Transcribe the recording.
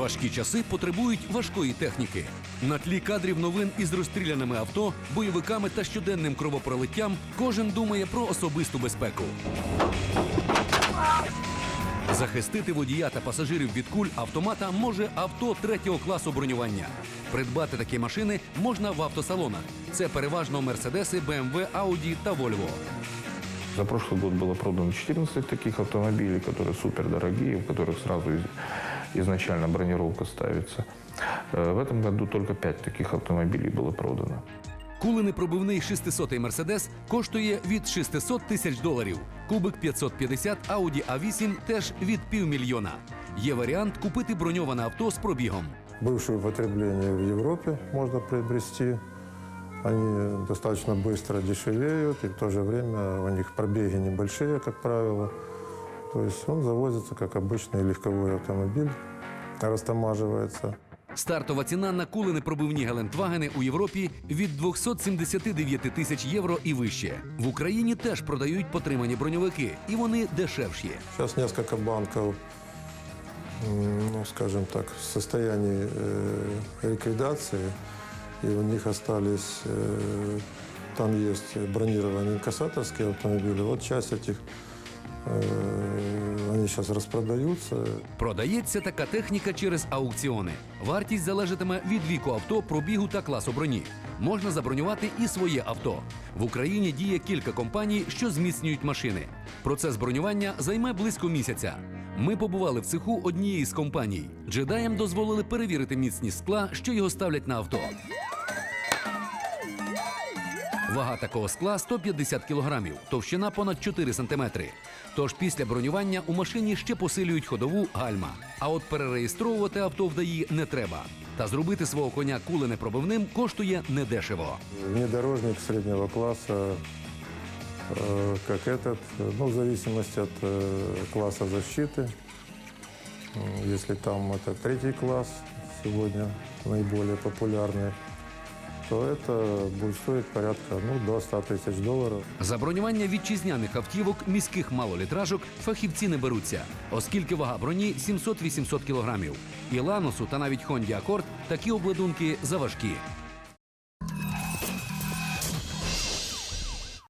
Важкі часи потребують важкої техніки. На тлі кадрів новин із розстріляними авто, бойовиками та щоденним кровопролиттям кожен думає про особисту безпеку. Захистити водія та пасажирів від куль автомата може авто третього класу бронювання. Придбати такі машини можна в автосалонах. Це переважно мерседеси, BMW, Audi та Volvo. За прошлый год было продано 14 таких автомобилей, которые супердорогие, в которых сразу из- изначально бронировка ставится. Э, В этом году только 5 таких автомобилей было продано. Куленепробивний 600-й Мерседес коштує від 600 тисяч доларів. Кубик 550 Audi A8 теж від півмільйона. Є варіант купити броньоване авто з пробігом. Бывшее употребление в Европе можно приобрести. Они достаточно быстро дешевеют, и в то же время у них пробеги небольшие, как правило. То есть он завозится как обычный легковой автомобиль, растамаживается. Стартова ціна на куленепробивні Гелендвагени у Європі від 279 тисяч євро і вище. В Україні теж продають потримані броньовики, і вони дешевші. Сейчас несколько банков, м, ну, скажем так, в состоянии э, ликвидации, и у них остались, э, там есть бронированные инкассаторские автомобили. Вот часть этих, э, они сейчас распродаются. Продається така техніка через аукціони. Вартість залежатиме від віку авто, пробігу та класу броні. Можна забронювати і своє авто. В Україні діє кілька компаній, що зміцнюють машини. Процес бронювання займе близько місяця. Ми побували в цеху однієї з компаній. Джедаям дозволили перевірити міцність скла, що його ставлять на авто. Вага такого скла 150 кілограмів, товщина понад 4 сантиметри. Тож після бронювання у машині ще посилюють ходову гальма. А от перереєстровувати авто в ДАІ не треба. Та зробити свого коня куленепробивним коштує недешево. Внедорожник среднего класса, э, как этот, э, ну, в зависимости от э, класса защиты. М, Если там это третий класс сегодня наиболее популярный, то это будет стоить порядка ну, до 100 тисяч доларів. За бронювання вітчизняних автівок міських малолітражок фахівці не беруться, оскільки вага броні 700-800 кілограмів. І Ланосу та навіть Хонді Акорд такі обладунки заважкі.